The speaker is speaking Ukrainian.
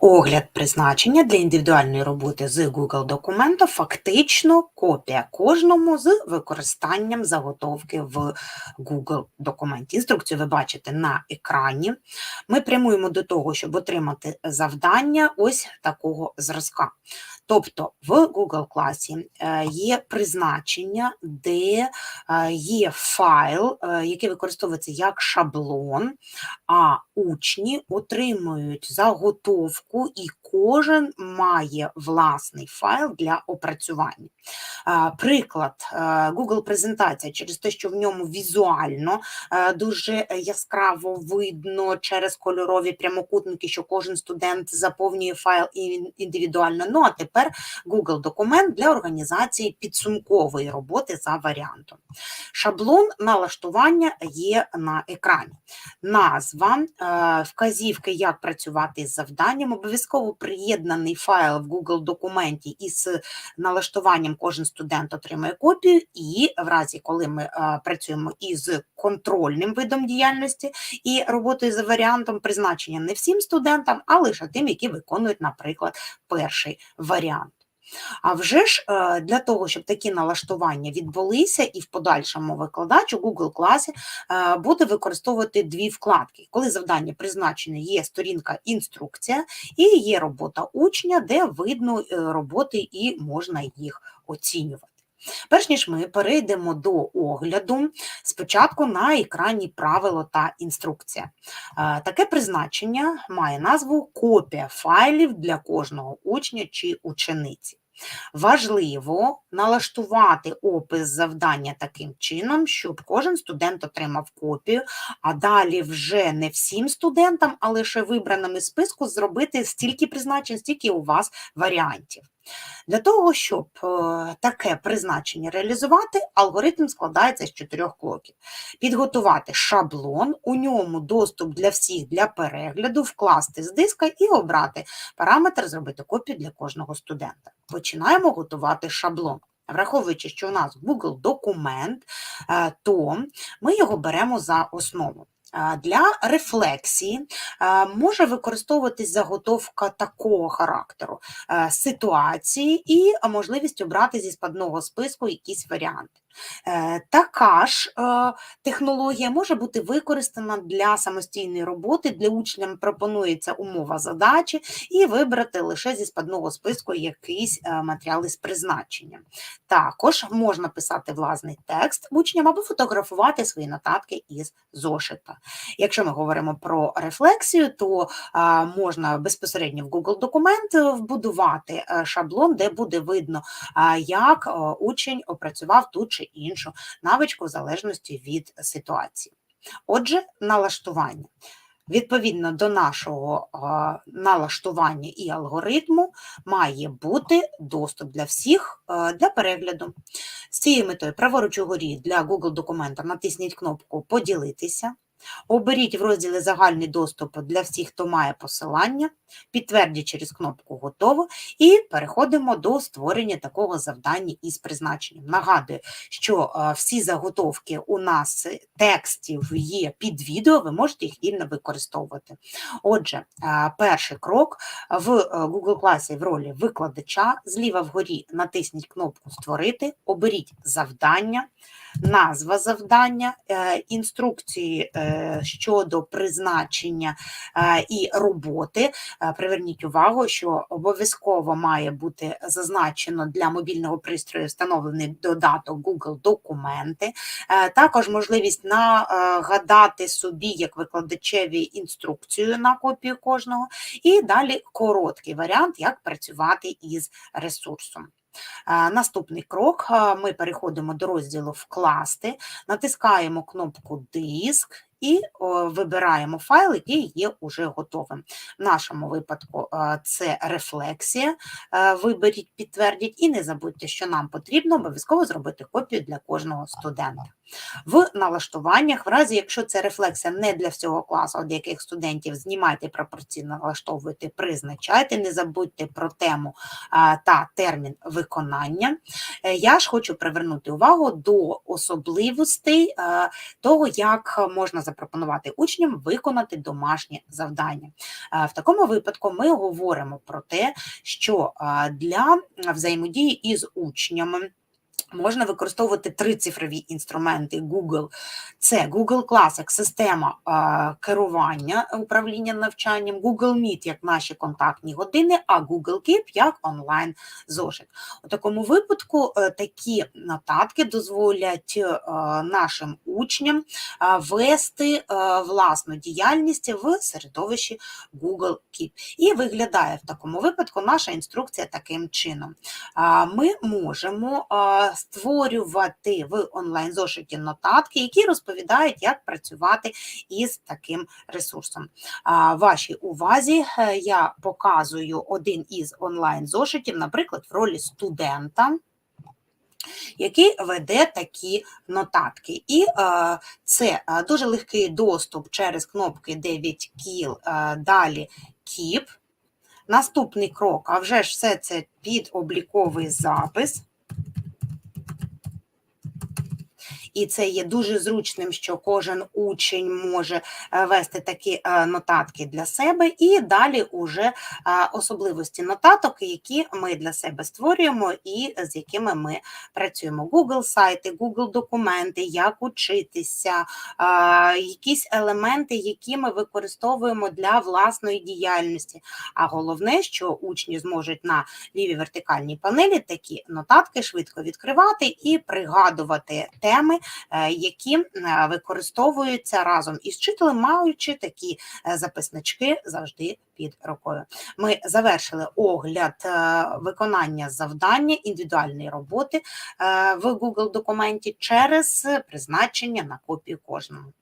Огляд призначення для індивідуальної роботи з Google документа фактично копія кожному з використанням заготовки в Google документі. Інструкцію ви бачите на екрані. Ми прямуємо до того, щоб отримати завдання ось такого зразка. Тобто в Google класі е, є призначення, де е, є файл, е, який використовується як шаблон, а учні отримують заготовку, і кожен має власний файл для опрацювання. Приклад, е, Google презентація через те, що в ньому візуально дуже яскраво видно через кольорові прямокутники, що кожен студент заповнює файл індивідуально. Ну а тепер Google документ для організації підсумкової роботи за варіантом. Шаблон налаштування є на екрані назва, е, вказівки, як працювати з завданням, обов'язково приєднаний файл в Google документі із налаштуванням кожен студент отримає копію, і в разі, коли ми е, працюємо із контрольним видом діяльності і роботою за варіантом призначення не всім студентам, а лише тим, які виконують, наприклад, перший варіант. А вже ж е, для того, щоб такі налаштування відбулися, і в подальшому викладач у Google класі е, буде використовувати дві вкладки. Коли завдання призначене, є сторінка інструкція і є робота учня, де видно е, роботи і можна їх оцінювати. Перш ніж ми перейдемо до огляду, спочатку на екрані правило та інструкція. Е, Таке призначення має назву копія файлів для кожного учня чи учениці. Важливо налаштувати опис завдання таким чином, щоб кожен студент отримав копію, а далі вже не всім студентам, а лише вибраним із списку зробити стільки призначень, стільки у вас варіантів. Для того, щоб е, таке призначення реалізувати, алгоритм складається з чотирьох кроків. Підготувати шаблон, у ньому доступ для всіх для перегляду, вкласти з диска і обрати параметр, зробити копію для кожного студента. Починаємо готувати шаблон. Враховуючи, що у нас Google документ, е, то ми його беремо за основу. Для рефлексії може використовуватись заготовка такого характеру ситуації і можливість обрати зі складного списку якісь варіанти. Е, Така ж е, технологія може бути використана для самостійної роботи. Для учням пропонується умова задачі і вибрати лише зі складного списку якийсь е, матеріал із призначенням. Також можна писати власний текст учням або фотографувати свої нотатки із зошита. Якщо ми говоримо про рефлексію, то можна безпосередньо в Google документ вбудувати шаблон, де буде видно, як учень опрацював ту чи іншу навичку в залежності від ситуації. Отже, налаштування. Відповідно до нашого налаштування і алгоритму має бути доступ для всіх для перегляду. З цією метою праворуч угорі для Google документа натисніть кнопку Поділитися. Оберіть в розділі Загальний доступ для всіх, хто має посилання, підтвердіть через кнопку Готово і переходимо до створення такого завдання із призначенням. Нагадую, що е, всі заготовки у нас е, текстів є під відео, ви можете їх вільно використовувати. Отже, е, перший крок в Google класі в ролі викладача зліва вгорі натисніть кнопку Створити, оберіть завдання, назва завдання, інструкції щодо призначення і роботи. Е, Приверніть увагу, що обов'язково має бути зазначено для мобільного пристрою встановлений додаток Google документи. Е, Також можливість нагадати собі як викладачеві інструкцію на копію кожного, і далі короткий варіант, як працювати із ресурсом. Е, Наступний крок: е, ми переходимо до розділу Вкласти, натискаємо кнопку Диск і вибираємо файл, який є уже готовим. В нашому випадку е, це рефлексія. Е, Виберіть, підтвердіть, і не забудьте, що нам потрібно обов'язково зробити копію для кожного студента. В налаштуваннях, в разі, якщо це рефлексія не для всього класу, а для яких студентів знімайте пропорційно налаштовуйте, призначайте, не забудьте про тему та термін виконання. Е, Я ж хочу привернути увагу до особливостей е, того, як можна забезпечити запропонувати учням виконати домашнє завдання. Е, В такому випадку ми говоримо про те, що е, для взаємодії із учнями. Можна використовувати трицифрові інструменти Google. Це Google Class як система керування управління навчанням, Google Meet як наші контактні години, а Google Keep як онлайн зошит. У такому випадку е, такі нотатки дозволять е, нашим учням вести е, власну діяльність в середовищі Google Keep. І виглядає в такому випадку наша інструкція таким чином. Ми можемо створювати в онлайн-зошиті нотатки, які розповідають, як працювати із таким ресурсом. Вашій увазі е, я показую один із онлайн-зошитів, наприклад, в ролі студента. Який веде такі нотатки. І е, це е, дуже легкий доступ через кнопки 9 кіл, е, далі Keep. Наступний крок, а вже ж все це під обліковий запис. І це є дуже зручним, що кожен учень може е, вести такі е, нотатки для себе, і далі уже е, особливості нотаток, які ми для себе створюємо і з якими ми працюємо. Google сайти, Google документи, як учитися, якісь елементи, які ми використовуємо для власної діяльності. А головне, що учні зможуть на лівій вертикальній панелі такі нотатки швидко відкривати і пригадувати теми, які е, використовуються разом із вчителем, маючи такі е, записнички завжди під рукою. Ми завершили огляд е, виконання завдання індивідуальної роботи е, в Google документі через призначення на копію кожному.